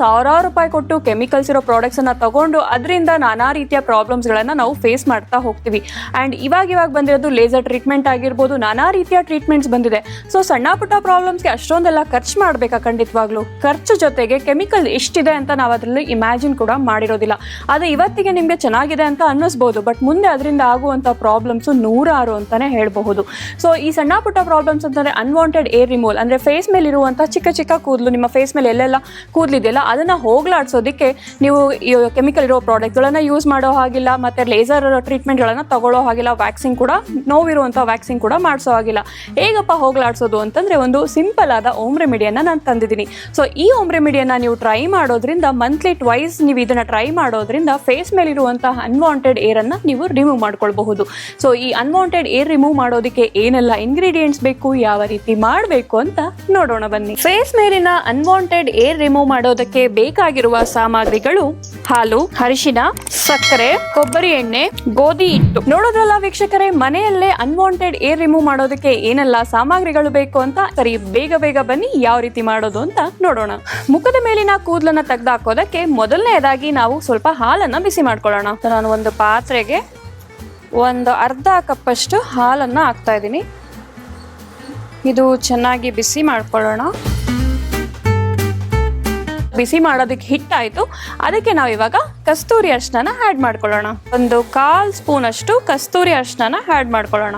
ಸಾವಿರಾರು ರೂಪಾಯಿ ಕೊಟ್ಟು ಕೆಮಿಕಲ್ಸ್ ಇರೋ ಪ್ರಾಡಕ್ಟ್ಸ್ ಅನ್ನ ತಗೊಂಡು ಅದರಿಂದ ನಾನಾ ರೀತಿಯ ಪ್ರಾಬ್ಲಮ್ಸ್ ಗಳನ್ನ ನಾವು ಫೇಸ್ ಮಾಡ್ತಾ ಹೋಗ್ತೀವಿ. ಆ್ಯಂಡ್ ಇವಾಗ ಇವಾಗ ಬಂದಿರೋದು ಲೇಸರ್ ಟ್ರೀಟ್ಮೆಂಟ್ ಆಗಿರ್ಬೋದು, ನಾನಾ ರೀತಿಯ ಟ್ರೀಟ್ಮೆಂಟ್ಸ್ ಬಂದಿದೆ. ಸೊ ಸಣ್ಣ ಪುಟ್ಟ ಪ್ರಾಬ್ಲಮ್ಸ್ಗೆ ಅಷ್ಟೊಂದೆಲ್ಲ ಖರ್ಚು ಮಾಡಬೇಕಾ ಖಂಡಿತವಾಗ್ಲೂ? ಖರ್ಚು ಜೊತೆಗೆ ಕೆಮಿಕಲ್ ಎಷ್ಟಿದೆ ಅಂತ ನಾವು ಅದರಲ್ಲಿ ಇಮ್ಯಾಜಿನ್ ಕೂಡ ಮಾಡಿರೋದಿಲ್ಲ. ಅದು ಇವತ್ತಿಗೆ ನಿಮಗೆ ಚೆನ್ನಾಗಿದೆ ಅಂತ ಅನ್ನಿಸ್ಬೋದು ಬಟ್ ಮುಂದೆ ಅದರಿಂದ ಆಗುವಂಥ ಪ್ರಾಬ್ಲಮ್ಸು ನೂರಾರು ಅಂತಾನೆ ಹೇಳಬಹುದು. ಸೊ ಈ ಸಣ್ಣ ಪುಟ್ಟ ಪ್ರಾಬ್ಲಮ್ಸ್ ಅಂತಂದ್ರೆ ಅನ್ವಾಂಟೆಡ್ ಏರ್ ರಿಮೂವಲ್ ಅಂದ್ರೆ ಫೇಸ್ ಮೇಲೆ ಇರುವಂಥ ಚಿಕ್ಕ ಚಿಕ್ಕ ಕೂದಲು, ನಿಮ್ಮ ಫೇಸ್ ಮೇಲೆ ಎಲ್ಲೆಲ್ಲ ಕೂದಲಿದೆಯಲ್ಲ ಅದನ್ನ ಹೋಗ್ಲಾಡ್ಸೋದಕ್ಕೆ ನೀವು ಕೆಮಿಕಲ್ ಇರೋ ಪ್ರಾಡಕ್ಟ್ಗಳನ್ನು ಯೂಸ್ ಮಾಡೋ ಹಾಗಿಲ್ಲ, ಮತ್ತು ಲೇಸರ್ ಟ್ರೀಟ್ಮೆಂಟ್ಗಳನ್ನು ತಗೊಳ್ಳೋ ಹಾಗಿಲ್ಲ ವ್ಯಾಕ್ಸಿನ್ ಕೂಡ ನೋವಿರುವಂಥ ವ್ಯಾಕ್ಸಿನ್ ಕೂಡ ಮಾಡಿಸೋ ಹಾಗಿಲ್ಲ. ಹೇಗಪ್ಪ ಹೋಗ್ಲಾಡ್ಸೋದು ಅಂತಂದರೆ ಒಂದು ಸಿಂಪಲ್ ಆದ ಓಮ್ ರೆಮಿಡಿಯನ್ನು ನಾನು ತಂದಿದ್ದೀನಿ. ಸೊ ಈ ಓಮ್ ರೆಮಿಡಿಯನ್ನು ನೀವು ಟ್ರೈ ಮಾಡೋದ್ರಿಂದ ಮಂತ್ಲಿ ಟ್ವೈಸ್ ನೀವು ಇದನ್ನು ಟ್ರೈ ಮಾಡೋದ್ರಿಂದ ಫೇಸ್ ಮೇಲಿರುವಂತಹ ಅನ್ವಾಂಟೆಡ್ ಏರನ್ನು ನೀವು ರಿಮೂವ್ ಮಾಡ್ಕೊಳ್ಬಹುದು. ಸೊ ಈ ಅನ್ವಾಂಟೆಡ್ ಏರ್ ರಿಮೂವ್ ಮಾಡೋದಕ್ಕೆ ಏನೆಲ್ಲ ಇಂಗ್ರೀಡಿಯೆಂಟ್ಸ್ ಬೇಕು, ಯಾವ ರೀತಿ ಮಾಡಬೇಕು ಅಂತ ನೋಡೋಣ ಬನ್ನಿ. ಫೇಸ್ ಮೇಲಿನ ಅನ್ವಾಂಟೆಡ್ ಏರ್ ರಿಮೂವ್ ಮಾಡೋದಕ್ಕೆ ಬೇಕಾಗಿರುವ ಸಾಮಗ್ರಿಗಳು ಹಾಲು, ಅರಿಶಿನ, ಸಕ್ಕರೆ, ಕೊಬ್ಬರಿ ಎಣ್ಣೆ, ಗೋಧಿ ಹಿಟ್ಟು. ನೋಡೋದ್ರಲ್ಲ ವೀಕ್ಷಕರೇ, ಮನೆಯಲ್ಲೇ ಅನ್ವಾಂಟೆಡ್ ಏರ್ ರಿಮೂವ್ ಮಾಡೋದಕ್ಕೆ ಏನೆಲ್ಲ ಸಾಮಗ್ರಿಗಳು ಬೇಕು ಅಂತ ಸರಿ, ಬೇಗ ಬೇಗ ಬನ್ನಿ, ಯಾವ ರೀತಿ ಮಾಡೋದು ಅಂತ ನೋಡೋಣ. ಮುಖದ ಮೇಲಿನ ಕೂದಲನ್ನ ತೆಗೆದಾಕೋದಕ್ಕೆ ಮೊದಲನೆಯದಾಗಿ ನಾವು ಸ್ವಲ್ಪ ಹಾಲನ್ನ ಬಿಸಿ ಮಾಡ್ಕೊಳ್ಳೋಣ. ನಾನು ಒಂದು ಪಾತ್ರೆಗೆ ಒಂದು ಅರ್ಧ ಕಪ್ಪಷ್ಟು ಹಾಲನ್ನು ಹಾಕ್ತಾ ಇದ್ದೀನಿ. ಇದು ಚೆನ್ನಾಗಿ ಬಿಸಿ ಮಾಡ್ಕೊಳ್ಳೋಣ. ಬಿಸಿ ಮಾಡೋದಕ್ಕೆ ಹಿಟ್ಟಾಯಿತು. ಅದಕ್ಕೆ ನಾವು ಇವಾಗ ಕಸ್ತೂರಿ ಅರ್ಶನ ಆ್ಯಡ್ ಮಾಡ್ಕೊಳ್ಳೋಣ. ಒಂದು ಕಾಲ್ ಸ್ಪೂನ್ ಅಷ್ಟು ಕಸ್ತೂರಿ ಅರ್ಶನ ಆ್ಯಡ್ ಮಾಡ್ಕೊಳ್ಳೋಣ.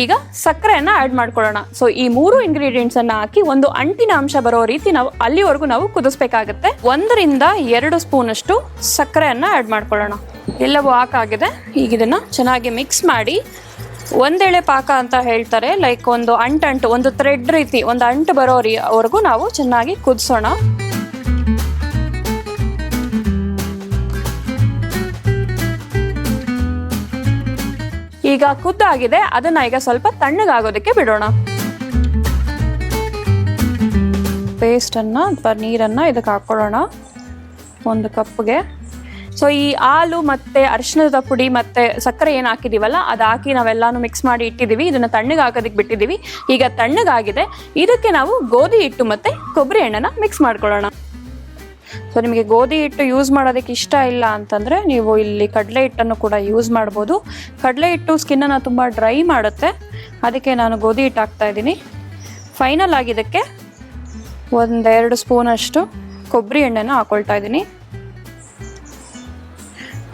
ಈಗ ಸಕ್ಕರೆಯನ್ನು ಆ್ಯಡ್ ಮಾಡ್ಕೊಳ್ಳೋಣ. ಸೊ ಈ ಮೂರು ಇಂಗ್ರೀಡಿಯೆಂಟ್ಸನ್ನು ಹಾಕಿ ಒಂದು ಅಂಟಿನ ಅಂಶ ಬರೋ ರೀತಿ ನಾವು ಅಲ್ಲಿವರೆಗೂ ನಾವು ಕುದಿಸ್ಬೇಕಾಗುತ್ತೆ. ಒಂದರಿಂದ ಎರಡು ಸ್ಪೂನ್ ಅಷ್ಟು ಸಕ್ಕರೆಯನ್ನ ಆ್ಯಡ್ ಮಾಡ್ಕೊಳ್ಳೋಣ. ಎಲ್ಲವೂ ಹಾಕಾಗಿದೆ. ಈಗ ಇದನ್ನ ಚೆನ್ನಾಗಿ ಮಿಕ್ಸ್ ಮಾಡಿ ಒಂದೆಳೆ ಪಾಕ ಅಂತ ಹೇಳ್ತಾರೆ. ಲೈಕ್ ಒಂದು ಅಂಟಂಟು, ಒಂದು ಥ್ರೆಡ್ ರೀತಿ, ಒಂದು ಅಂಟು ಬರೋ ರೀವರೆಗೂ ನಾವು ಚೆನ್ನಾಗಿ ಕುದಿಸೋಣ. ಈಗ ಕುದ್ದಾಗಿದೆ. ಅದನ್ನ ಈಗ ಸ್ವಲ್ಪ ತಣ್ಣಗಾಗೋದಕ್ಕೆ ಬಿಡೋಣ. ಪೇಸ್ಟನ್ನು ಅಥವಾ ನೀರನ್ನು ಇದಕ್ಕೆ ಹಾಕ್ಕೊಳ್ಳೋಣ ಒಂದು ಕಪ್ಗೆ. ಸೊ ಈ ಹಾಲು ಮತ್ತೆ ಅರಿಶಿಣದ ಪುಡಿ ಮತ್ತೆ ಸಕ್ಕರೆ ಏನು ಹಾಕಿದೀವಲ್ಲ, ಅದು ಹಾಕಿ ನಾವೆಲ್ಲಾನು ಮಿಕ್ಸ್ ಮಾಡಿ ಇಟ್ಟಿದ್ದೀವಿ ಇದನ್ನ ತಣ್ಣಗೆ ಹಾಕೋದಕ್ಕೆ ಬಿಟ್ಟಿದ್ದೀವಿ ಈಗ ತಣ್ಣಗಾಗಿದೆ. ಇದಕ್ಕೆ ನಾವು ಗೋಧಿ ಹಿಟ್ಟು ಮತ್ತೆ ಕೊಬ್ಬರಿ ಎಣ್ಣೆನ ಮಿಕ್ಸ್ ಮಾಡ್ಕೊಳ್ಳೋಣ. ಸೊ ನಿಮಗೆ ಗೋಧಿ ಹಿಟ್ಟು ಯೂಸ್ ಮಾಡೋದಕ್ಕೆ ಇಷ್ಟ ಇಲ್ಲ ಅಂತಂದರೆ, ನೀವು ಇಲ್ಲಿ ಕಡಲೆ ಹಿಟ್ಟನ್ನು ಕೂಡ ಯೂಸ್ ಮಾಡ್ಬೋದು. ಕಡಲೆ ಹಿಟ್ಟು ಸ್ಕಿನ್ನನ್ನು ತುಂಬ ಡ್ರೈ ಮಾಡುತ್ತೆ. ಅದಕ್ಕೆ ನಾನು ಗೋಧಿ ಹಿಟ್ಟು ಹಾಕ್ತಾ ಇದ್ದೀನಿ. ಫೈನಲ್ ಆಗಿದ್ದಕ್ಕೆ ಒಂದೆರಡು ಸ್ಪೂನಷ್ಟು ಕೊಬ್ಬರಿ ಎಣ್ಣೆನ ಹಾಕೊಳ್ತಾ ಇದ್ದೀನಿ.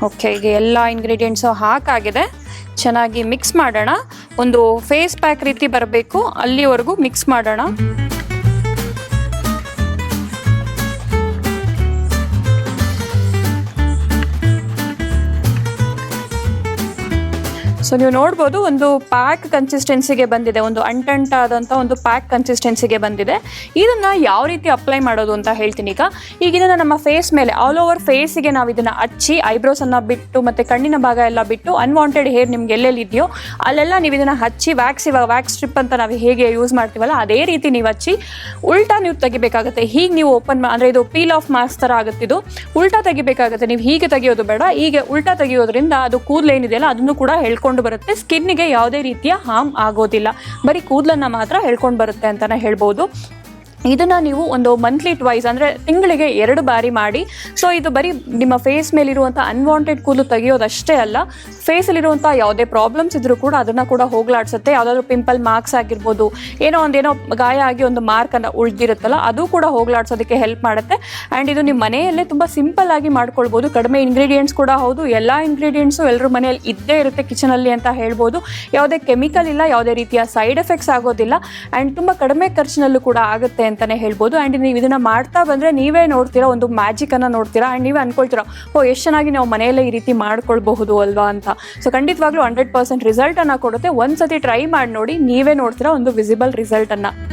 ಓಕೆ, ಈಗ ಎಲ್ಲ ಇಂಗ್ರೀಡಿಯೆಂಟ್ಸು ಹಾಕಾಗಿದೆ. ಚೆನ್ನಾಗಿ ಮಿಕ್ಸ್ ಮಾಡೋಣ. ಒಂದು ಫೇಸ್ ಪ್ಯಾಕ್ ರೀತಿ ಬರಬೇಕು. ಅಲ್ಲಿವರೆಗೂ ಮಿಕ್ಸ್ ಮಾಡೋಣ. ಸೊ ನೀವು ನೋಡ್ಬೋದು ಒಂದು ಪ್ಯಾಕ್ ಕನ್ಸಿಸ್ಟೆನ್ಸಿಗೆ ಬಂದಿದೆ, ಒಂದು ಅಂಟಂಟಾದಂಥ ಒಂದು ಪ್ಯಾಕ್ ಕನ್ಸಿಸ್ಟೆನ್ಸಿಗೆ ಬಂದಿದೆ. ಇದನ್ನು ಯಾವ ರೀತಿ ಅಪ್ಲೈ ಮಾಡೋದು ಅಂತ ಹೇಳ್ತೀನಿ ಈಗ. ಈಗ ಇದನ್ನ ನಮ್ಮ ಫೇಸ್ ಮೇಲೆ ಆಲ್ ಓವರ್ ಫೇಸಿಗೆ ನಾವು ಇದನ್ನು ಹಚ್ಚಿ ಐಬ್ರೋಸ್ ಅನ್ನ ಬಿಟ್ಟು, ಮತ್ತು ಕಣ್ಣಿನ ಭಾಗ ಎಲ್ಲ ಬಿಟ್ಟು ಅನ್ವಾಂಟೆಡ್ ಹೇರ್ ನಿಮ್ಗೆ ಎಲ್ಲೆಲ್ಲಿ ಇದೆಯೋ, ಅಲ್ಲೆಲ್ಲ ನೀವು ಇದನ್ನು ಹಚ್ಚಿ ವ್ಯಾಕ್ಸ್ ಇವಾಗ ವ್ಯಾಕ್ಸ್ ಸ್ಟ್ರಿಪ್ ಅಂತ ನಾವು ಹೇಗೆ ಯೂಸ್ ಮಾಡ್ತೀವಲ್ಲ, ಅದೇ ರೀತಿ ನೀವು ಹಚ್ಚಿ, ಉಲ್ಟಾ ನೀವು ತೆಗಿಬೇಕಾಗುತ್ತೆ. ಹೀಗೆ ನೀವು ಓಪನ್ ಅಂದರೆ ಇದು ಪೀಲ್ ಆಫ್ ಮಾಸ್ಕ್ ಥರ ಆಗುತ್ತಿದ್ದು ಉಲ್ಟಾ ತೆಗಿಬೇಕಾಗುತ್ತೆ, ನೀವು ಹೀಗೆ ತೆಗಿಯೋದು ಬೇಡ. ಹೀಗೆ ಉಲ್ಟಾ ತೆಗಿಯೋದ್ರಿಂದ ಅದು ಕೂದಲು ಏನಿದೆಯಲ್ಲ, ಅದನ್ನು ಕೂಡ ಹೇಳ್ಕೊಂಡು ಬರುತ್ತೆ. ಸ್ಕಿನ್ಗೆ ಯಾವುದೇ ರೀತಿಯ ಹಾರ್ಮ್ ಆಗೋದಿಲ್ಲ. ಬರೀ ಕೂದಲನ್ನ ಮಾತ್ರ ಹೇಳ್ಕೊಂಡು ಬರುತ್ತೆ ಅಂತಲೇ ಹೇಳ್ಬೋದು. ಇದನ್ನ ನೀವು ಒಂದು ಮಂತ್ಲಿ ಟ್ವೈಸ್ ಅಂದರೆ ತಿಂಗಳಿಗೆ ಎರಡು ಬಾರಿ ಮಾಡಿ. ಸೊ ಇದು ಬರೀ ನಿಮ್ಮ ಫೇಸ್ ಮೇಲಿರುವಂಥ ಅನ್ವಾಂಟೆಡ್ ಕೂದಲು ತೆಗೆಯೋದಷ್ಟೇ ಅಲ್ಲ ಫೇಸಲ್ಲಿರುವಂಥ ಯಾವುದೇ ಪ್ರಾಬ್ಲಮ್ಸ್ ಇದ್ರೂ ಕೂಡ ಅದನ್ನು ಕೂಡ ಹೋಗ್ಲಾಡ್ಸುತ್ತೆ. ಯಾವುದಾದ್ರೂ ಪಿಂಪಲ್ ಮಾರ್ಕ್ಸ್ ಆಗಿರ್ಬೋದು, ಏನೋ ಒಂದೇನೋ ಗಾಯ ಆಗಿ ಒಂದು ಮಾರ್ಕನ್ನು ಉಳಿದಿರುತ್ತಲ್ಲ, ಅದು ಕೂಡ ಹೋಗ್ಲಾಡ್ಸೋದಕ್ಕೆ ಹೆಲ್ಪ್ ಮಾಡುತ್ತೆ. ಆ್ಯಂಡ್ ಇದು ನಿಮ್ಮ ಮನೆಯಲ್ಲೇ ತುಂಬ ಸಿಂಪಲ್ ಆಗಿ ಮಾಡ್ಕೊಳ್ಬೋದು. ಕಡಿಮೆ ಇಂಗ್ರೀಡಿಯೆಂಟ್ಸ್ ಕೂಡ ಹೌದು, ಎಲ್ಲ ಇಂಗ್ರೀಡಿಯೆಂಟ್ಸು ಎಲ್ಲರ ಮನೆಯಲ್ಲಿ ಇದ್ದೇ ಇರುತ್ತೆ ಕಿಚನಲ್ಲಿ ಅಂತ ಹೇಳ್ಬೋದು. ಯಾವುದೇ ಕೆಮಿಕಲ್ ಇಲ್ಲ, ಯಾವುದೇ ರೀತಿಯ ಸೈಡ್ ಎಫೆಕ್ಟ್ಸ್ ಆಗೋದಿಲ್ಲ. ಆ್ಯಂಡ್ ತುಂಬ ಕಡಿಮೆ ಖರ್ಚಿನಲ್ಲೂ ಕೂಡ ಆಗುತ್ತೆ ಅಂತಲೇ ಹೇಳ್ಬೋದು. ಆ್ಯಂಡ್ ನೀವು ಇದನ್ನು ಮಾಡ್ತಾ ಬಂದರೆ ನೀವೇ ನೋಡ್ತೀರಾ, ಒಂದು ಮ್ಯಾಜಿಕನ್ನು ನೋಡ್ತೀರಾ ಆ್ಯಂಡ್ ನೀವೇ ಅನ್ಕೊಳ್ತೀರಾ, ಓ, ಎಷ್ಟು ಚೆನ್ನಾಗಿ ನಾವು ಮನೆಯಲ್ಲೇ ಈ ರೀತಿ ಮಾಡ್ಕೊಳ್ಬಹುದು ಅಲ್ವಾ? ಅಂತ. ಸೊ ಖಂಡಿತವಾಗ್ಲೂ ಹಂಡ್ರೆಡ್ ಪರ್ಸೆಂಟ್ ರಿಸಲ್ಟನ್ನು ಕೊಡುತ್ತೆ. ಒಂದು ಸತಿ ಟ್ರೈ ಮಾಡಿ ನೋಡಿ, ನೀವೇ ನೋಡ್ತೀರಾ ಒಂದು ವಿಸಿಬಲ್ ರಿಸಲ್ಟನ್ನು